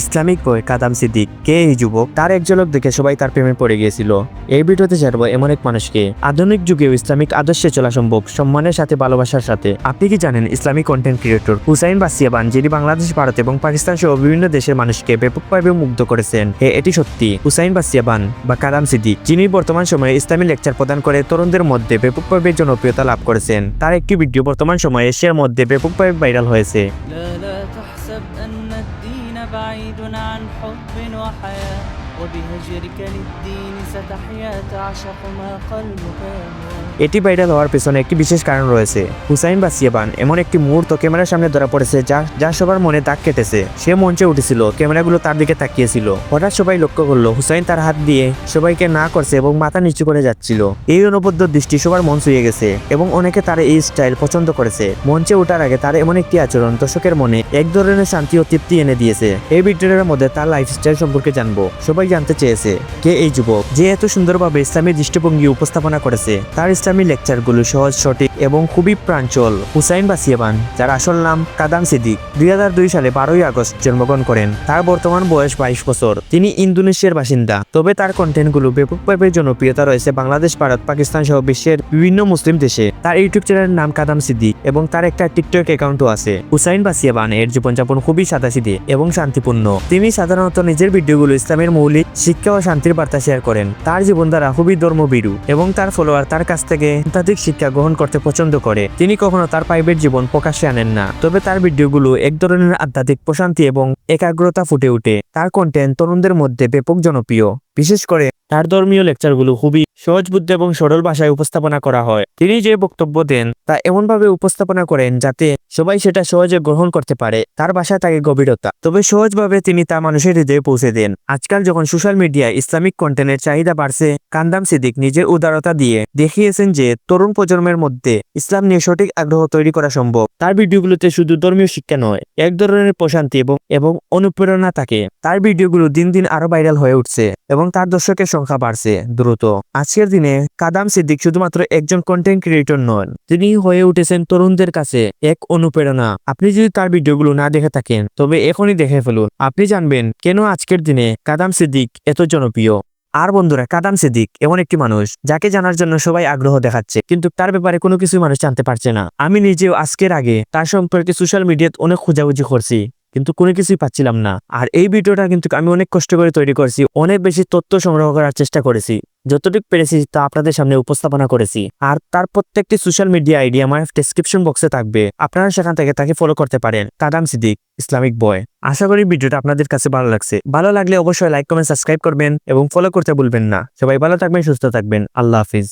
Islamic বই কাদাম সিদ্দিক, কে এই যুবক? তার এক ঝলক দেখে সবাই তার প্রেমে পড়ে গিয়েছিল। এই ভিডিওতে জানব এমন এক মানুষকে। আধুনিক যুগেও ইসলামিক আদর্শে চলা সম্ভব, সম্মানের সাথে, ভালোবাসার সাথে। আপনি কি জানেন ইসলামিক কন্টেন্ট ক্রিয়েটর হুসাইন বাসিয়াবান যিনি বাংলাদেশ, ভারত এবং পাকিস্তান সহ বিভিন্ন দেশের মানুষকে ব্যাপকভাবে মুগ্ধ করেছেন? হে এটি সত্যি, হুসাইন বাসিয়াবান বা কাদাম সিদ্দিক, যিনি বর্তমান সময়ে ইসলামী লেকচার প্রদান করে তরুণদের মধ্যে ব্যাপকভাবে জনপ্রিয়তা লাভ করেছেন। তার একটি ভিডিও বর্তমান সময়ে এশিয়ার মধ্যে ব্যাপকভাবে ভাইরাল হয়েছে। بعيد عن حب وحياة. وبهجرك للدين ستحيا تعشق ما قلبك يهوى এটি ভাইরাল হওয়ার পেছনে একটি বিশেষ কারণ রয়েছে। হুসাইন বাসিয়াবান এমন একটি মুহূর্ত ক্যামেরার সামনে ধরা পড়েছে যা যা সবার মনে দাগ কেটেছে। সে মঞ্চে উঠেছিল, ক্যামেরাগুলো তার দিকে তাকিয়েছিল। হঠাৎ সবাই লক্ষ্য করল, হুসাইন তার হাত দিয়ে সবাইকে না করছে এবং মাথা নিচু করে যাচ্ছিল। এই অনবদ্য দৃষ্টি সবার মন ছুঁয়ে গেছে এবং অনেকে তার এই স্টাইল পছন্দ করেছে। মঞ্চে ওঠার আগে তার এমন একটি আচরণ দর্শকের মনে এক ধরনের শান্তি ও তৃপ্তি এনে দিয়েছে। এই ভিডিওর মধ্যে তার লাইফস্টাইল সম্পর্কে জানব। সবাই জানতে চেয়েছে, কে এই যুবক? যে এত সুন্দরভাবে ইসলামী দৃষ্টিভঙ্গি উপস্থাপনা করেছে। তার ইসলামী লেকচারগুলো সহজ, সঠিক এবং খুবই প্রাঞ্চল। হুসাইন বাসিয়াবান যার আসল নাম কাদাম সিদ্দিক, দুই হাজার দুই সালে বারোই আগস্ট জন্মগ্রহণ করেন। তার বর্তমান বয়স বাইশ বছর। তিনি ইন্দোনেশিয়ার বাসিন্দা। তবে তার কন্টেন্টগুলো ব্যাপকভাবে জনপ্রিয়তা রয়েছে বাংলাদেশ, ভারত, পাকিস্তান সহ বিশ্বের বিভিন্ন মুসলিম দেশে। তার ইউটিউব চ্যানেলের নাম কাদাম সিদ্দিক এবং তার একটা টিকটক অ্যাকাউন্টও আছে। হুসাইন বাসিয়াবান এর জীবনযাপন খুবই সাদাসিদে এবং শান্তিপূর্ণ। তিনি সাধারণত নিজের ভিডিওগুলো ইসলামের মৌলিক শিক্ষা ও শান্তির বার্তা শেয়ার করেন। তার জীবন দ্বারা খুবই ধর্মবিরু এবং তার ফলোয়ার তার কাছ থেকে আধ্যাত্মিক শিক্ষা গ্রহণ করতে পছন্দ করে। তিনি কখনো তার প্রাইভেট জীবন প্রকাশে আনেন না। তবে তার ভিডিওগুলো এক ধরনের আধ্যাত্মিক প্রশান্তি এবং একাগ্রতা ফুটে ওঠে। তার কন্টেন্ট তরুণদের মধ্যে ব্যাপক জনপ্রিয়। বিশেষ করে তার ধর্মীয় লেকচারগুলো খুবই সহজ সহজবুদ্ধ এবং সরল ভাষায় উপস্থাপনা করা হয়। তিনি যে বক্তব্য দেন, তা এমনভাবে উপস্থাপনা করেন যাতে সবাই সেটা সহজে গ্রহণ করতে পারে। তার ভাষায় তাকে গভীরতা, তবে সহজভাবে তিনি তা মানুষের হৃদয়ে পৌঁছে দেন। আজকাল যখন সোশ্যাল মিডিয়ায় ইসলামিক কন্টেন্টের চাহিদা বাড়ছে, কান্দাম সিদ্দিক নিজের উদারতা দিয়ে দেখিয়েছেন যে তরুণ প্রজন্মের মধ্যে ইসলাম নিয়ে সঠিক আগ্রহ তৈরি করা সম্ভব। তার ভিডিওগুলোতে শুধু ধর্মীয় শিক্ষা নয়, এক ধরনের প্রশান্তি এবং এবং অনুপ্রেরণা থাকে। তার ভিডিওগুলো দিন দিন আরও ভাইরাল হয়ে উঠছে এবং তার দর্শকের সংখ্যা বাড়ছে দ্রুত। আজকের দিনে কাদাম সিদ্দিক শুধুমাত্র একজন কন্টেন্ট ক্রিয়েটর নন, তিনি হয়ে উঠেছেন তরুণদের কাছে এক অনুপ্রেরণা। আপনি যদি তার ভিডিওগুলো না দেখে থাকেন, তবে এখনই দেখে ফেলুন। আপনি জানবেন কেন আজকের দিনে কাদাম সিদ্দিক এত জনপ্রিয়। আর বন্ধুরা, কাদাম সিদ্দিক এমন একটি মানুষ, যাকে জানার জন্য সবাই আগ্রহ দেখাচ্ছে, কিন্তু তার ব্যাপারে কোনো কিছু মানুষ জানতে পারছে না। আমি নিজেও আজকের আগে তার সম্পর্কে সোশ্যাল মিডিয়াতে অনেক খোঁজাখুঁজি করছি। কিন্তু কোনো কিছুই পাচ্ছিলাম না। আর এই ভিডিওটা কিন্তু আমি অনেক কষ্ট করে তৈরি করেছি, অনেক বেশি তথ্য সংগ্রহ করার চেষ্টা করেছি, যতটুকু পেরেছি তা আপনাদের সামনে উপস্থাপনা করেছি। আর তার প্রত্যেকটি সোশ্যাল মিডিয়া আইডি আমার ডেসক্রিপশন বক্সে থাকবে, আপনারা সেখান থেকে তাকে ফলো করতে পারেন। কাদাম সিদ্দিক ইসলামিক বয় আশা করি ভিডিওটা আপনাদের কাছে ভালো লাগছে। ভালো লাগলে অবশ্যই লাইক কমেন্ট সাবস্ক্রাইব করবেন এবং ফলো করতে ভুলবেন না। সবাই ভালো থাকবেন, সুস্থ থাকবেন। আল্লাহ হাফিজ।